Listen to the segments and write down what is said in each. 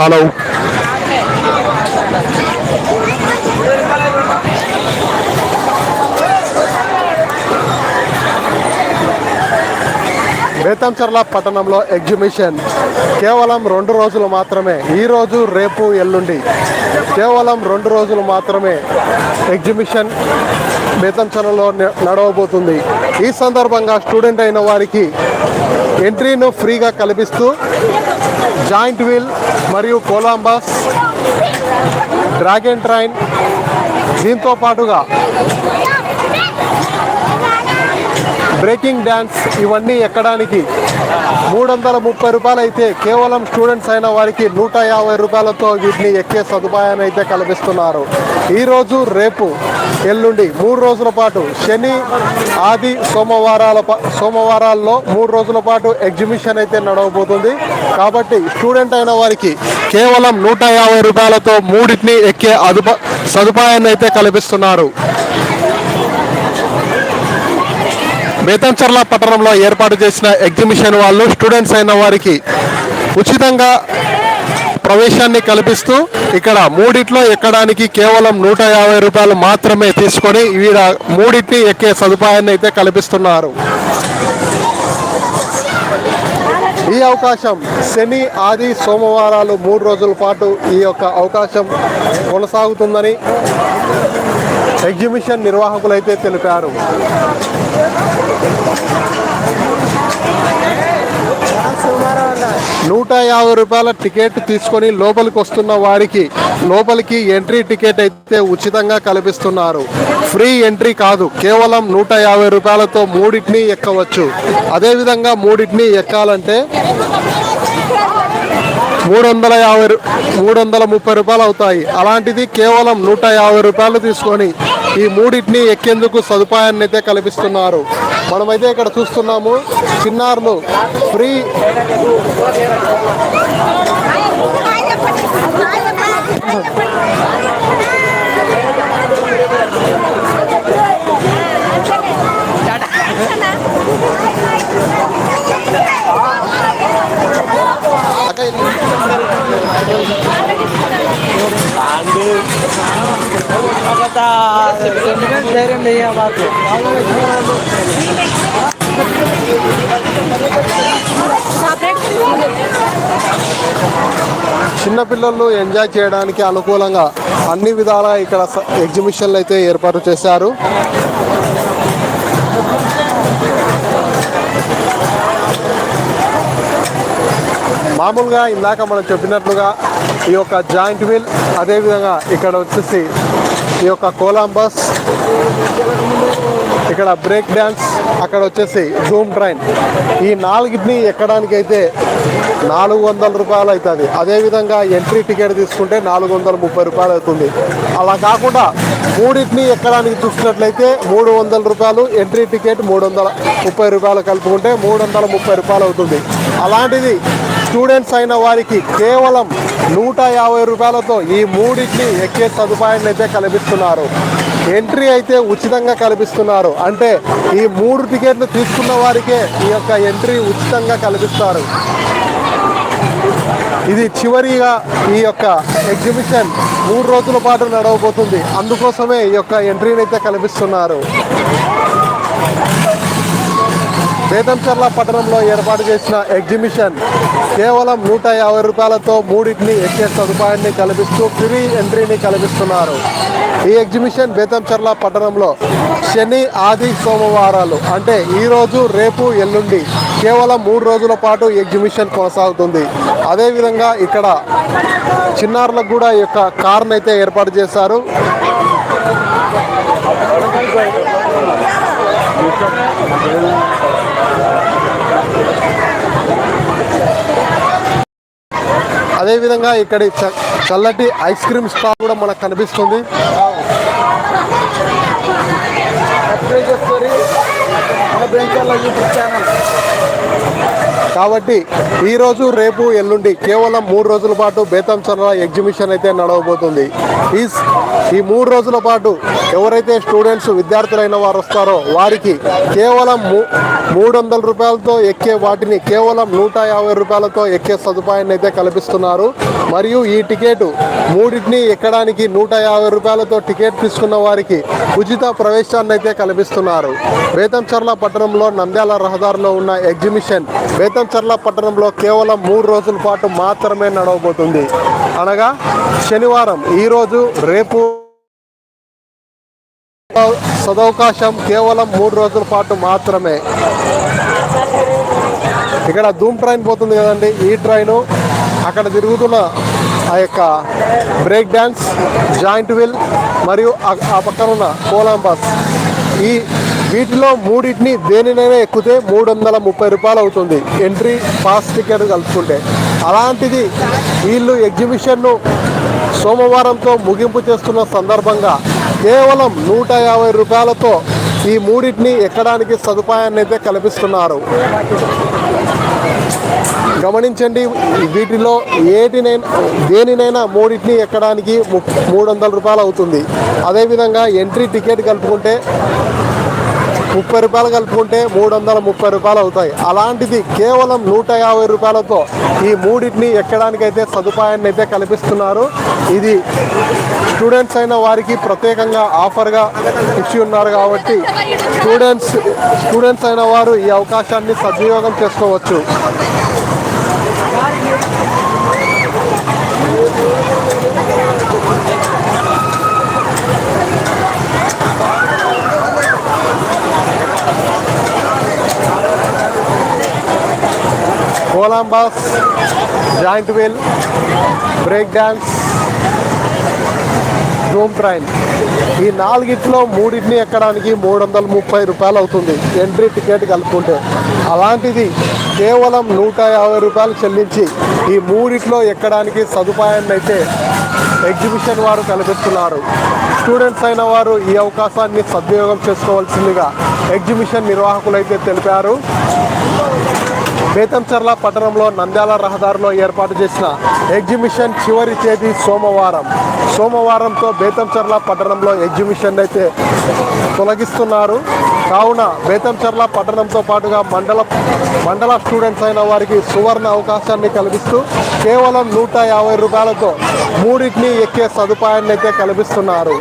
Hello. Betamcherla పట్టణంలో exhibition. కేవలం రెండు రోజులు మాత్రమే ఈ రోజు రేపు ఎల్లుండి. కేవలం రెండు రోజులు మాత్రమే ఎగ్జిబిషన్ బేతంచర్లలో నడవబోతుంది. ఈ సందర్భంగా స్టూడెంట్ అయిన వారికి ఎంట్రీను ఫ్రీగా కల్పిస్తూ జాయింట్ వీల్ మరియు కొలంబస్ డ్రాగన్ ట్రైన్ దీంతో పాటుగా బ్రేకింగ్ డ్యాన్స్ ఇవన్నీ ఎక్కడానికి? మూడు వందల ముప్పై రూపాయలు అయితే కేవలం స్టూడెంట్స్ అయిన వారికి నూట యాభై రూపాయలతో వీటిని ఎక్కే సదుపాయాన్ని అయితే కల్పిస్తున్నారు. ఈరోజు రేపు ఎల్లుండి మూడు రోజుల పాటు శని ఆది సోమవారాల సోమవారాల్లో మూడు రోజుల పాటు ఎగ్జిబిషన్ అయితే నడవబోతుంది. కాబట్టి స్టూడెంట్ అయిన వారికి కేవలం నూట యాభై రూపాయలతో మూడింటిని ఎక్కే అదుప సదుపాయాన్ని అయితే కల్పిస్తున్నారు. బేతంచర్ల పట్టణంలో ఏర్పాటు చేసిన ఎగ్జిబిషన్ వాళ్ళు స్టూడెంట్స్ అయిన వారికి ఉచితంగా ప్రవేశాన్ని కల్పిస్తూ ఇక్కడ మూడిట్లో ఎక్కడానికి కేవలం నూట యాభై రూపాయలు మాత్రమే తీసుకొని వీడ మూడింటిని ఎక్కే సదుపాయాన్ని అయితే కల్పిస్తున్నారు. ఈ అవకాశం శని ఆది సోమవారాలు మూడు రోజుల పాటు ఈ యొక్క అవకాశం కొనసాగుతుందని ఎగ్జిబిషన్ నిర్వాహకులైతే తెలిపారు. నూట యాభై రూపాయల టికెట్ తీసుకొని లోపలికి వస్తున్న వారికి లోపలికి ఎంట్రీ టికెట్ అయితే ఉచితంగా కల్పిస్తున్నారు. ఫ్రీ ఎంట్రీ కాదు కేవలం నూట యాభై రూపాయలతో మూడింటిని ఎక్కవచ్చు. అదేవిధంగా మూడింటిని ఎక్కాలంటే మూడు వందల యాభై మూడు వందల ముప్పై రూపాయలు అవుతాయి. అలాంటిది కేవలం నూట యాభై రూపాయలు తీసుకొని ఈ మూడింటిని ఎక్కేందుకు సదుపాయాన్ని అయితే కల్పిస్తున్నారు. మనమైతే ఇక్కడ చూస్తున్నాము చిన్నారులు ఫ్రీ ధైర్యం లేదు మాకు చిన్నపిల్లలు ఎంజాయ్ చేయడానికి అనుకూలంగా అన్ని విధాల ఇక్కడ ఎగ్జిబిషన్లు అయితే ఏర్పాటు చేశారు. మామూలుగా ఇందాక మనం చెప్పినట్లుగా ఈ యొక్క జాయింట్ వీల్ అదేవిధంగా ఇక్కడ వచ్చేసి ఈ యొక్క కోలాంబస్ ఇక్కడ బ్రేక్ డ్యాన్స్ అక్కడ వచ్చేసి జూమ్ ట్రైన్. ఈ నాలుగిటిని ఎక్కడానికి అయితే నాలుగు వందల రూపాయలు అవుతుంది. అదేవిధంగా ఎంట్రీ టికెట్ తీసుకుంటే నాలుగు వందల ముప్పై రూపాయలు అవుతుంది. అలా కాకుండా మూడింటిని ఎక్కడానికి చూసినట్లయితే మూడు వందల రూపాయలు ఎంట్రీ టికెట్ మూడు వందల ముప్పై రూపాయలు కలుపుకుంటే మూడు వందల ముప్పై రూపాయలు అవుతుంది. అలాంటిది స్టూడెంట్స్ అయిన వారికి కేవలం నూట యాభై రూపాయలతో ఈ మూడింటిని ఎక్కే సదుపాయాన్ని అయితే కల్పిస్తున్నారు. ఎంట్రీ అయితే ఉచితంగా కల్పిస్తున్నారు. అంటే ఈ మూడు టికెట్లు తీసుకున్న వారికే ఈ యొక్క ఎంట్రీ ఉచితంగా కల్పిస్తారు. ఇది చివరిగా ఈ యొక్క ఎగ్జిబిషన్ మూడు రోజుల పాటు నడవబోతుంది. అందుకోసమే ఈ యొక్క ఎంట్రీని అయితే కల్పిస్తున్నారు. బేతంచర్ల పట్టణంలో ఏర్పాటు చేసిన ఎగ్జిబిషన్ కేవలం నూట యాభై రూపాయలతో మూడింటిని ఎక్కే సదుపాయాన్ని కల్పిస్తూ ఫ్రీ ఎంట్రీని కల్పిస్తున్నారు. ఈ ఎగ్జిబిషన్ బేతంచర్ల పట్టణంలో శని ఆది సోమవారాలు అంటే ఈరోజు రేపు ఎల్లుండి కేవలం మూడు రోజుల పాటు ఎగ్జిబిషన్ కొనసాగుతుంది. అదేవిధంగా ఇక్కడ చిన్నారులకు కూడా ఈ యొక్క కార్నైతే ఏర్పాటు చేశారు. అదేవిధంగా ఇక్కడ చ- చల్లటి ఐస్ క్రీమ్ స్టాల్ కూడా మనకు కనిపిస్తుంది. సబ్స్క్రైబ్ చేసుకొని మన బెంచర్లో యూట్యూబ్ ఛానల్. కాబట్టి ఈరోజు రేపు ఎల్లుండి కేవలం మూడు రోజుల పాటు బేతంచర్ల ఎగ్జిబిషన్ అయితే నడవబోతుంది. ఈ ఈ మూడు రోజుల పాటు ఎవరైతే స్టూడెంట్స్ విద్యార్థులైన వారు వస్తారో వారికి కేవలం మూ- మూడు వందల రూపాయలతో ఎక్కే వాటిని కేవలం నూట యాభై రూపాయలతో ఎక్కే సదుపాయాన్ని అయితే కల్పిస్తున్నారు. మరియు ఈ టికెట్ మూడింటిని ఎక్కడానికి నూట యాభై రూపాయలతో టికెట్ తీసుకున్న వారికి ఉచిత ప్రవేశాన్ని అయితే కల్పిస్తున్నారు బేతంచర్ల పట్టణంలో నంద్యాల రహదారిలో ఉన్న ఎగ్జిబిషన్ బేతం చర్ల పట్టణంలో కేవలం మూడు రోజుల పాటు మాత్రమే నడవబోతుంది. అనగా శనివారం ఈరోజు రేపు సదవకాశం కేవలం మూడు రోజుల పాటు మాత్రమే. ఇక్కడ ధూమ్ ట్రైన్ పోతుంది కదండి. ఈ ట్రైను అక్కడ తిరుగుతున్న ఆ యొక్క బ్రేక్ డ్యాన్స్ జాయింట్ వీల్ మరియు ఆ- ఆ పక్కన ఉన్న కోలంబస్. ఈ వీటిలో మూడింటిని దేనినైనా ఎక్కితే మూడు వందల ముప్పై రూపాయలు అవుతుంది. ఎంట్రీ పాస్ టికెట్ కలుపుకుంటే. అలాంటిది వీళ్ళు ఎగ్జిబిషన్ను సోమవారంతో ముగింపు చేస్తున్న సందర్భంగా కేవలం నూట యాభై రూపాయలతో ఈ మూడింటిని ఎక్కడానికి సదుపాయాన్ని అయితే కల్పిస్తున్నారు. గమనించండి వీటిలో ఏటినైనా దేనినైనా మూడింటిని ఎక్కడానికి ము- మూడు వందల రూపాయలు అవుతుంది. అదేవిధంగా ఎంట్రీ టికెట్ కలుపుకుంటే ముప్పై రూపాయలు కలుపుకుంటే మూడు వందల ముప్పై రూపాయలు అవుతాయి. అలాంటిది కేవలం నూట యాభై రూపాయలతో ఈ మూడింటిని ఎక్కడానికైతే సదుపాయాన్ని అయితే కల్పిస్తున్నారు. ఇది స్టూడెంట్స్ అయిన వారికి ప్రత్యేకంగా ఆఫర్గా ఇచ్చి ఉన్నారు కాబట్టి స్టూడెంట్స్ స్టూడెంట్స్ అయిన వారు ఈ అవకాశాన్ని సద్వినియోగం చేసుకోవచ్చు. Columbus giant wheel break dance డూమ్ ట్రైన్ ఈ నాలుగిట్లో మూడింటిని ఎక్కడానికి మూడు వందల ముప్పై రూపాయలు అవుతుంది ఎంట్రీ టికెట్ కలుపుకుంటే. అలాంటిది కేవలం నూట యాభై రూపాయలు చెల్లించి ఈ మూడిట్లో ఎక్కడానికి సదుపాయాన్ని అయితే ఎగ్జిబిషన్ వారు కల్పిస్తున్నారు స్టూడెంట్స్ అయిన వారు ఈ అవకాశాన్ని సద్వినియోగం చేసుకోవాల్సిందిగా ఎగ్జిబిషన్ నిర్వాహకులు అయితే తెలిపారు. బేతంచర్ల పట్టణంలో నంద్యాల రహదారిలో ఏర్పాటు చేసిన ఎగ్జిబిషన్ చివరి తేదీ సోమవారం. సోమవారంతో బేతంచర్ల పట్టణంలో ఎగ్జిబిషన్ అయితే తొలగిస్తున్నారు. కావున బేతంచర్ల పట్టణంతో పాటుగా మండల మండల స్టూడెంట్స్ అయిన వారికి సువర్ణ అవకాశాన్ని కల్పిస్తూ కేవలం నూట యాభై రూపాయలతో మూడింటిని ఎక్కే సదుపాయాన్ని అయితే కల్పిస్తున్నారు.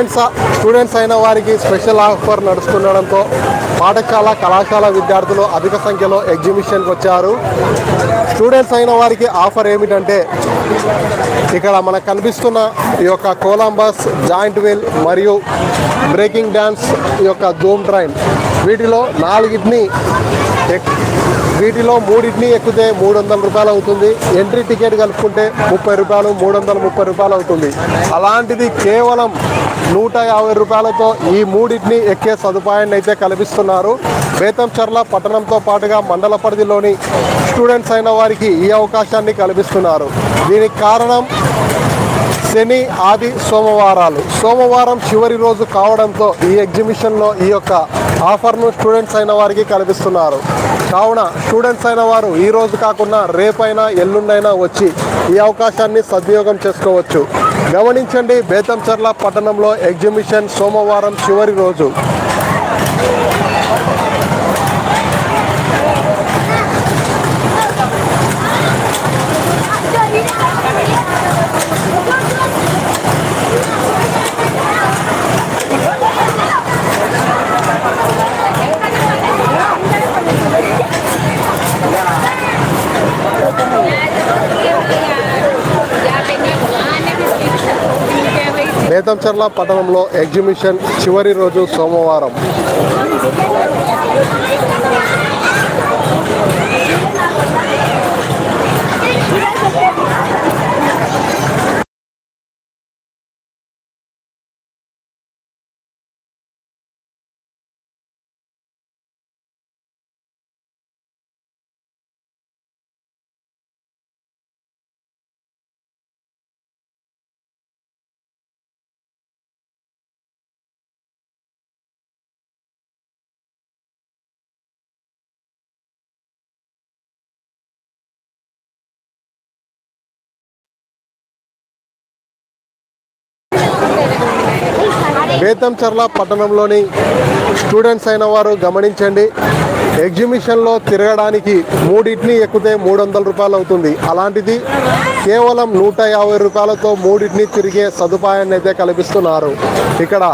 స్టూడెంట్స్ స్టూడెంట్స్ అయిన వారికి స్పెషల్ ఆఫర్ నడుస్తుండడంతో పాఠశాల కళాశాల విద్యార్థులు అధిక సంఖ్యలో ఎగ్జిబిషన్కి వచ్చారు. స్టూడెంట్స్ అయిన వారికి ఆఫర్ ఏమిటంటే ఇక్కడ మనకు కనిపిస్తున్న ఈ యొక్క కోలంబస్ జాయింట్ వీల్ మరియు బ్రేకింగ్ డ్యాన్స్ ఈ యొక్క జూమ్ ట్రైన్ వీటిలో నాలుగిటిని వీటిలో మూడింటిని ఎక్కితే మూడు వందల రూపాయలు అవుతుంది. ఎంట్రీ టికెట్ కలుపుకుంటే ముప్పై రూపాయలు మూడు వందల ముప్పై రూపాయలు అవుతుంది. అలాంటిది కేవలం నూట యాభై రూపాయలతో ఈ మూడింటిని ఎక్కే సదుపాయాన్ని అయితే కల్పిస్తున్నారు. బేతంచర్ల పట్టణంతో పాటుగా మండల పరిధిలోని స్టూడెంట్స్ అయిన వారికి ఈ అవకాశాన్ని కల్పిస్తున్నారు. దీనికి కారణం శని ఆది సోమవారాలు. సోమవారం చివరి రోజు కావడంతో ఈ ఎగ్జిబిషన్లో ఈ యొక్క ఆఫర్ను స్టూడెంట్స్ అయిన వారికి కల్పిస్తున్నారు. కావున స్టూడెంట్స్ అయిన వారు ఈ రోజు కాకుండా రేపైనా ఎల్లుండైనా వచ్చి ఈ అవకాశాన్ని సద్వినియోగం చేసుకోవచ్చు. గమనించండి బేతంచర్ల పట్టణంలో ఎగ్జిబిషన్ సోమవారం చివరి రోజు. బేతంచెర్ల పట్టణంలో ఎగ్జిబిషన్ చివరి రోజు సోమవారం. బేతంచర్ల పట్టణంలోని స్టూడెంట్స్ అయిన వారు గమనించండి. ఎగ్జిబిషన్లో తిరగడానికి మూడింటిని ఎక్కితే మూడు వందల రూపాయలు అవుతుంది. అలాంటిది కేవలం నూట యాభై రూపాయలతో మూడింటిని తిరిగే సదుపాయాన్ని అయితే కల్పిస్తున్నారు. ఇక్కడ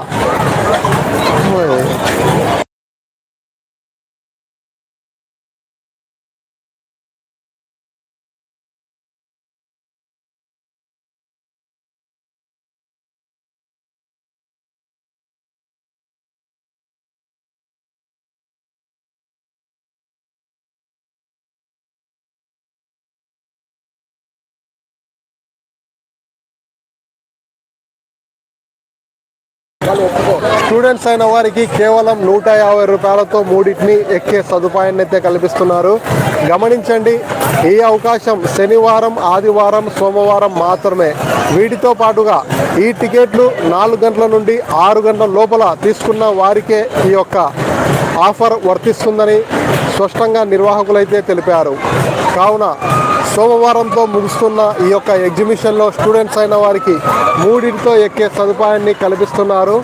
స్టూడెంట్స్ అయిన వారికి కేవలం నూట యాభై రూపాయలతో మూడింటిని ఎక్కే సదుపాయాన్ని అయితే కల్పిస్తున్నారు. గమనించండి ఈ అవకాశం శనివారం ఆదివారం సోమవారం మాత్రమే. వీటితో పాటుగా ఈ టికెట్లు నాలుగు గంటల నుండి ఆరు గంటల లోపల తీసుకున్న వారికే ఈ యొక్క ఆఫర్ వర్తిస్తుందని స్పష్టంగా నిర్వాహకులైతే తెలిపారు. కావున సోమవారంతో ముగుస్తున్న ఈ యొక్క ఎగ్జిబిషన్లో స్టూడెంట్స్ అయిన వారికి మూడింటితో ఎక్కే సదుపాయాన్ని కల్పిస్తున్నారు.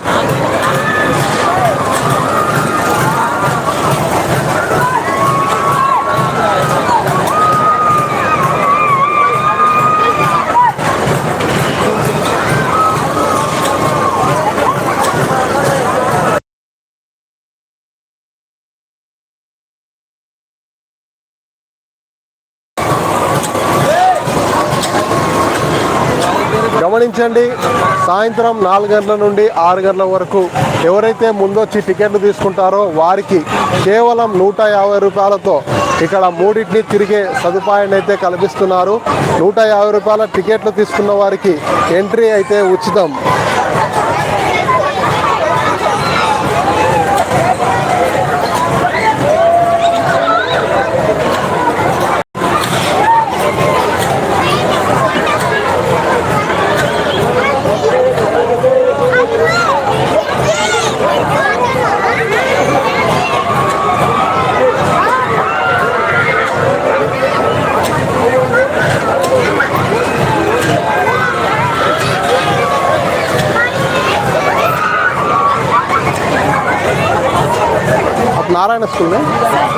గమనించండి. సాయంత్రం నాలుగు గంటల నుండి ఆరు గంటల వరకు ఎవరైతే ముందొచ్చి టికెట్లు తీసుకుంటారో వారికి కేవలం నూట యాభై రూపాయలతో ఇక్కడ మూడింటిని తిరిగే సదుపాయాన్ని అయితే కల్పిస్తున్నారు. నూట యాభై రూపాయల టికెట్లు తీసుకున్న వారికి ఎంట్రీ అయితే ఉచితం. Paraná, ficou.